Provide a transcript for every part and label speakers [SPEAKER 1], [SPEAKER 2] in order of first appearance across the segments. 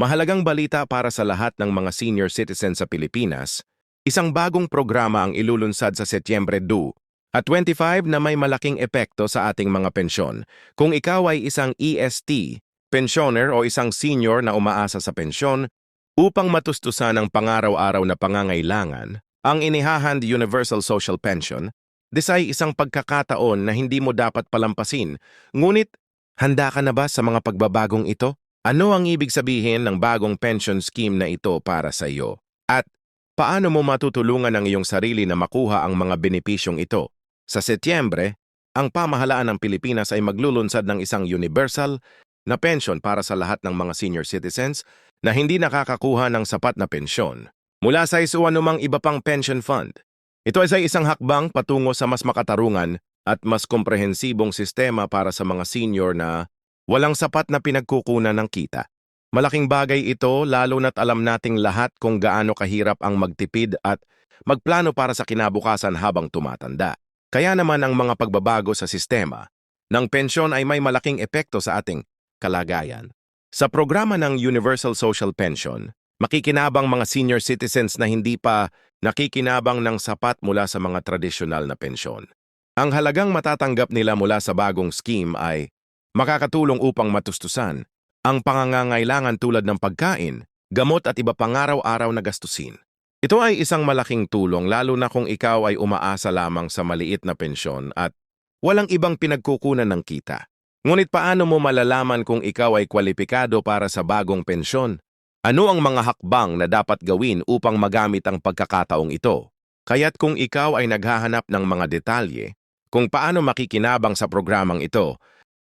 [SPEAKER 1] Mahalagang balita para sa lahat ng mga senior citizen sa Pilipinas, isang bagong programa ang ilulunsad sa Setyembre 2 at 25 na may malaking epekto sa ating mga pensyon. Kung ikaw ay isang EST, pensioner o isang senior na umaasa sa pensyon, upang matustusan ang pangaraw-araw na pangangailangan, ang Inihahand Universal Social Pension, this ay isang pagkakataon na hindi mo dapat palampasin. Ngunit, handa ka na ba sa mga pagbabagong ito? Ano ang ibig sabihin ng bagong pension scheme na ito para sa iyo? At paano mo matutulungan ang iyong sarili na makuha ang mga benepisyong ito? Sa Setyembre, ang pamahalaan ng Pilipinas ay maglulunsad ng isang universal na pension para sa lahat ng mga senior citizens na hindi nakakakuha ng sapat na pensyon mula sa isu anumang iba pang pension fund. Ito ay isang hakbang patungo sa mas makatarungan at mas komprehensibong sistema para sa mga senior na walang sapat na pinagkukunan ng kita. Malaking bagay ito lalo na't alam nating lahat kung gaano kahirap ang magtipid at magplano para sa kinabukasan habang tumatanda. Kaya naman ang mga pagbabago sa sistema ng pensyon ay may malaking epekto sa ating kalagayan. Sa programa ng Universal Social Pension, makikinabang mga senior citizens na hindi pa nakikinabang ng sapat mula sa mga tradisyonal na pensyon. Ang halagang matatanggap nila mula sa bagong scheme ay makakatulong upang matustusan ang pangangangailangan tulad ng pagkain, gamot at iba pang araw-araw na gastusin. Ito ay isang malaking tulong lalo na kung ikaw ay umaasa lamang sa maliit na pensyon at walang ibang pinagkukunan ng kita. Ngunit paano mo malalaman kung ikaw ay kwalipikado para sa bagong pensyon? Ano ang mga hakbang na dapat gawin upang magamit ang pagkakataong ito? Kaya't kung ikaw ay naghahanap ng mga detalye kung paano makikinabang sa programang ito,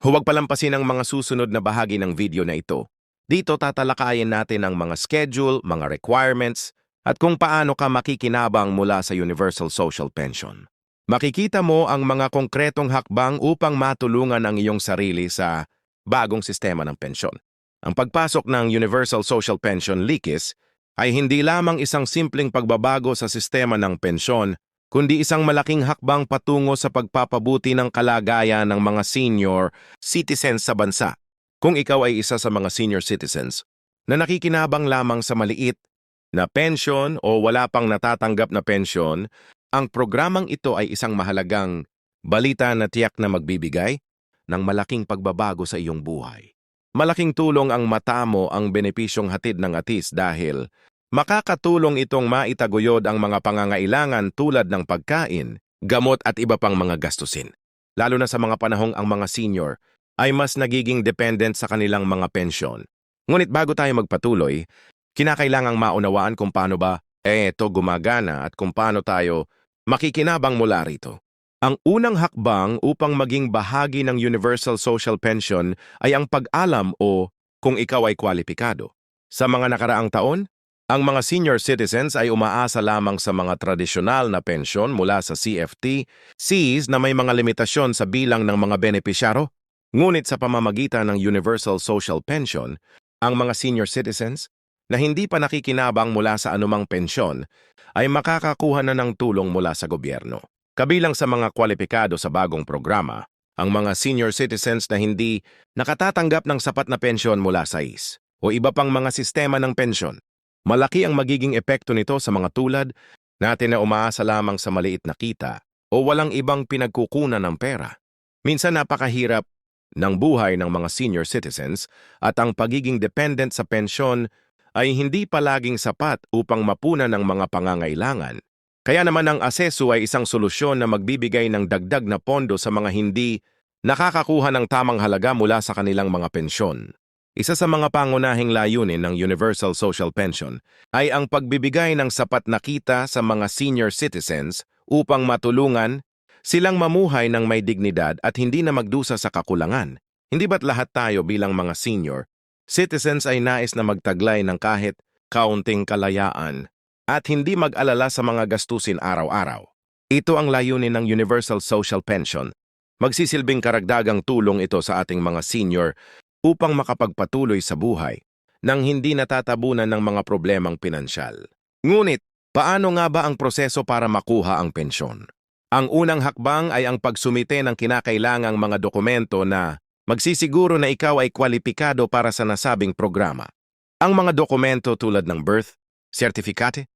[SPEAKER 1] huwag palampasin ang mga susunod na bahagi ng video na ito. Dito tatalakayin natin ang mga schedule, mga requirements, at kung paano ka makikinabang mula sa Universal Social Pension. Makikita mo ang mga konkretong hakbang upang matulungan ang iyong sarili sa bagong sistema ng pensyon. Ang pagpasok ng Universal Social Pension LICIS ay hindi lamang isang simpleng pagbabago sa sistema ng pensyon, kundi isang malaking hakbang patungo sa pagpapabuti ng kalagayan ng mga senior citizens sa bansa. Kung ikaw ay isa sa mga senior citizens na nakikinabang lamang sa maliit na pensyon o wala pang natatanggap na pensyon, ang programang ito ay isang mahalagang balita na tiyak na magbibigay ng malaking pagbabago sa iyong buhay. Malaking tulong ang mata mo ang benepisyong hatid ng atis dahil makakatulong itong maitaguyod ang mga pangangailangan tulad ng pagkain, gamot at iba pang mga gastusin. Lalo na sa mga panahong ang mga senior ay mas nagiging dependent sa kanilang mga pensyon. Ngunit bago tayo magpatuloy, kinakailangang maunawaan kung paano ba ito gumagana at kung paano tayo makikinabang mula rito. Ang unang hakbang upang maging bahagi ng Universal Social Pension ay ang pag-alam o kung ikaw ay kwalipikado. Sa mga nakaraang taon, ang mga senior citizens ay umaasa lamang sa mga tradisyonal na pensyon mula sa CFT, Cs na may mga limitasyon sa bilang ng mga benepisyaro. Ngunit sa pamamagitan ng Universal Social Pension, ang mga senior citizens na hindi pa nakikinabang mula sa anumang pensyon ay makakakuha na ng tulong mula sa gobyerno. Kabilang sa mga kwalipikado sa bagong programa, ang mga senior citizens na hindi nakatatanggap ng sapat na pensyon mula sa IS o iba pang mga sistema ng pensyon. Malaki ang magiging epekto nito sa mga tulad natin na umaasa lamang sa maliit na kita o walang ibang pinagkukunan ng pera. Minsan napakahirap ng buhay ng mga senior citizens at ang pagiging dependent sa pensyon ay hindi palaging sapat upang mapunan ng mga pangangailangan. Kaya naman ang aseso ay isang solusyon na magbibigay ng dagdag na pondo sa mga hindi nakakakuha ng tamang halaga mula sa kanilang mga pensyon. Isa sa mga pangunahing layunin ng Universal Social Pension ay ang pagbibigay ng sapat na kita sa mga senior citizens upang matulungan silang mamuhay ng may dignidad at hindi na magdusa sa kakulangan. Hindi ba't lahat tayo bilang mga senior, citizens ay nais na magtaglay ng kahit kaunting kalayaan at hindi mag-alala sa mga gastusin araw-araw. Ito ang layunin ng Universal Social Pension. Magsisilbing karagdagang tulong ito sa ating mga senior upang makapagpatuloy sa buhay nang hindi natatabunan ng mga problemang pinansyal. Ngunit, paano nga ba ang proseso para makuha ang pensyon? Ang unang hakbang ay ang pagsumite ng kinakailangang mga dokumento na magsisiguro na ikaw ay kwalipikado para sa nasabing programa. Ang mga dokumento tulad ng birth, certificate,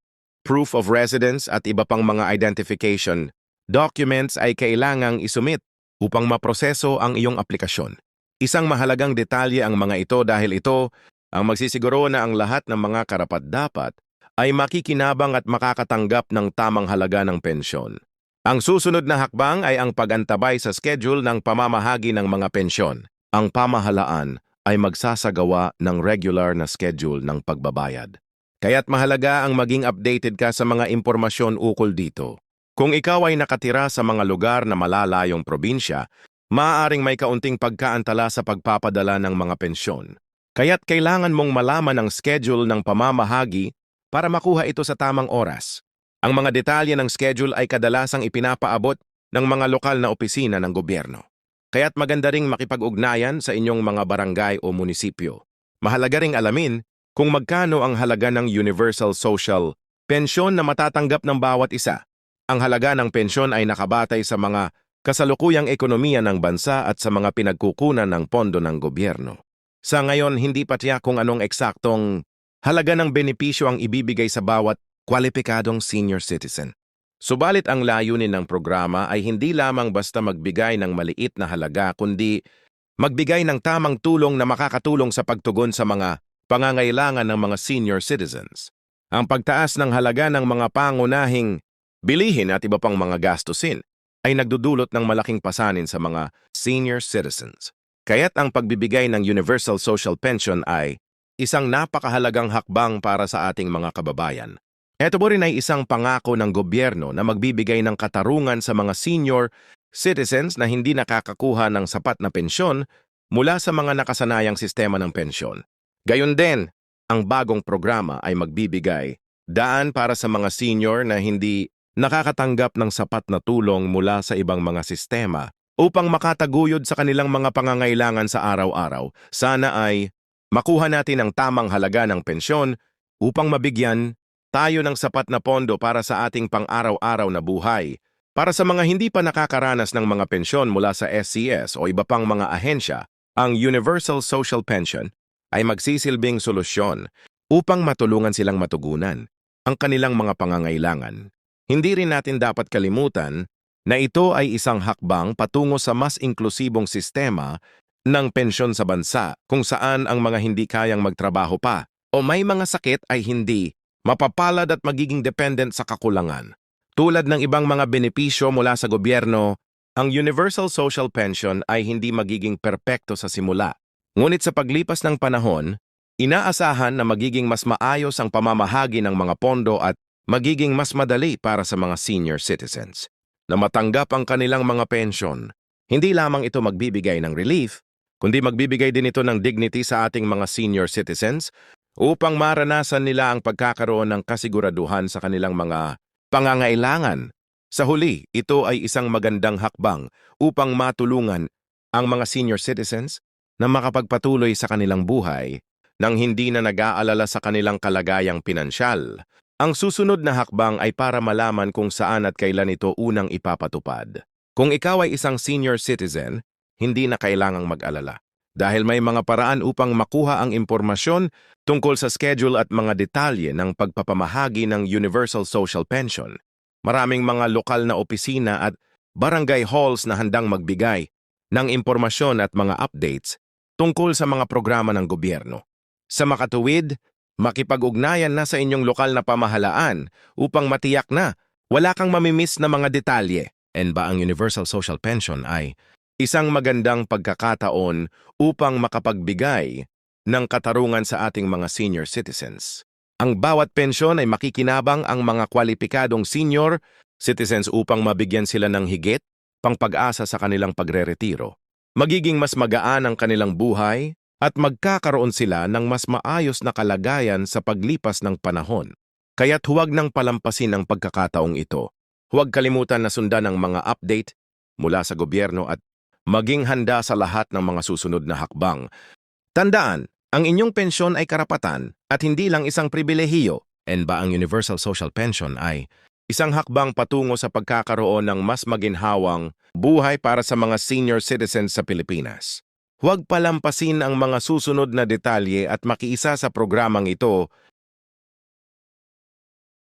[SPEAKER 1] proof of residence at iba pang mga identification documents ay kailangang isumit upang maproseso ang iyong aplikasyon. Isang mahalagang detalye ang mga ito dahil ito ang magsisiguro na ang lahat ng mga karapat-dapat ay makikinabang at makakatanggap ng tamang halaga ng pensyon. Ang susunod na hakbang ay ang pagantabay sa schedule ng pamamahagi ng mga pensyon. Ang pamahalaan ay magsasagawa ng regular na schedule ng pagbabayad. Kaya't mahalaga ang maging updated ka sa mga impormasyon ukol dito. Kung ikaw ay nakatira sa mga lugar na malalayong probinsya, maaaring may kaunting pagkaantala sa pagpapadala ng mga pensyon. Kaya't kailangan mong malaman ang schedule ng pamamahagi para makuha ito sa tamang oras. Ang mga detalye ng schedule ay kadalasang ipinapaabot ng mga lokal na opisina ng gobyerno. Kaya't maganda ring makipag-ugnayan sa inyong mga barangay o munisipyo. Mahalaga ring alamin kung magkano ang halaga ng Universal Social Pensyon na matatanggap ng bawat isa. Ang halaga ng pensyon ay nakabatay sa mga kasalukuyang ekonomiya ng bansa at sa mga pinagkukunan ng pondo ng gobyerno. Sa ngayon, hindi pa tiyak kung anong eksaktong halaga ng benepisyo ang ibibigay sa bawat kwalipikadong senior citizen. Subalit ang layunin ng programa ay hindi lamang basta magbigay ng maliit na halaga kundi magbigay ng tamang tulong na makakatulong sa pagtugon sa mga pangangailangan ng mga senior citizens. Ang pagtaas ng halaga ng mga pangunahing bilihin at iba pang mga gastusin ay nagdudulot ng malaking pasanin sa mga senior citizens. Kaya't ang pagbibigay ng Universal Social Pension ay isang napakahalagang hakbang para sa ating mga kababayan. Ito po rin ay isang pangako ng gobyerno na magbibigay ng katarungan sa mga senior citizens na hindi nakakakuha ng sapat na pensyon mula sa mga nakasanayang sistema ng pensyon. Gayon din, ang bagong programa ay magbibigay daan para sa mga senior na hindi nakakatanggap ng sapat na tulong mula sa ibang mga sistema upang makataguyod sa kanilang mga pangangailangan sa araw-araw. Sana ay makuha natin ang tamang halaga ng pensyon upang mabigyan tayo ng sapat na pondo para sa ating pang-araw-araw na buhay. Para sa mga hindi pa nakakaranas ng mga pensyon mula sa SCS o iba pang mga ahensya, ang Universal Social Pension ay magsisilbing solusyon upang matulungan silang matugunan ang kanilang mga pangangailangan. Hindi rin natin dapat kalimutan na ito ay isang hakbang patungo sa mas inklusibong sistema ng pensyon sa bansa kung saan ang mga hindi kayang magtrabaho pa o may mga sakit ay hindi mapapalad at magiging dependent sa kakulangan. Tulad ng ibang mga benepisyo mula sa gobyerno, ang Universal Social Pension ay hindi magiging perpekto sa simula. Ngunit sa paglipas ng panahon, inaasahan na magiging mas maayos ang pamamahagi ng mga pondo at magiging mas madali para sa mga senior citizens na matanggap ang kanilang mga pensyon. Hindi lamang ito magbibigay ng relief, kundi magbibigay din ito ng dignity sa ating mga senior citizens upang maranasan nila ang pagkakaroon ng kasiguraduhan sa kanilang mga pangangailangan. Sa huli, ito ay isang magandang hakbang upang matulungan ang mga senior citizens na makapagpatuloy sa kanilang buhay nang hindi na nag-aalala sa kanilang kalagayang pinansyal. Ang susunod na hakbang ay para malaman kung saan at kailan ito unang ipapatupad. Kung ikaw ay isang senior citizen, hindi na kailangang mag-alala dahil may mga paraan upang makuha ang impormasyon tungkol sa schedule at mga detalye ng pagpapamahagi ng Universal Social Pension. Maraming mga lokal na opisina at barangay halls na handang magbigay ng impormasyon at mga updates tungkol sa mga programa ng gobyerno. Sa makatuwid, makipag-ugnayan na sa inyong lokal na pamahalaan upang matiyak na wala kang mamimiss na mga detalye. And ba ang Universal Social Pension ay Isang magandang pagkakataon upang makapagbigay ng katarungan sa ating mga senior citizens. Ang bawat pensyon ay makikinabang ang mga kwalipikadong senior citizens upang mabigyan sila ng higit pang pag-asa sa kanilang pagreretiro. Magiging mas magaan ang kanilang buhay at magkakaroon sila ng mas maayos na kalagayan sa paglipas ng panahon. Kaya't huwag nang palampasin ang pagkakataong ito. Huwag kalimutan na sundan ang mga update mula sa gobyerno at maging handa sa lahat ng mga susunod na hakbang. Tandaan, ang inyong pensyon ay karapatan at hindi lang isang pribilehiyo. And ba ang Universal Social Pension ay isang hakbang patungo sa pagkakaroon ng mas maginhawang buhay para sa mga senior citizens sa Pilipinas. Huwag palampasin ang mga susunod na detalye at makiisa sa programang ito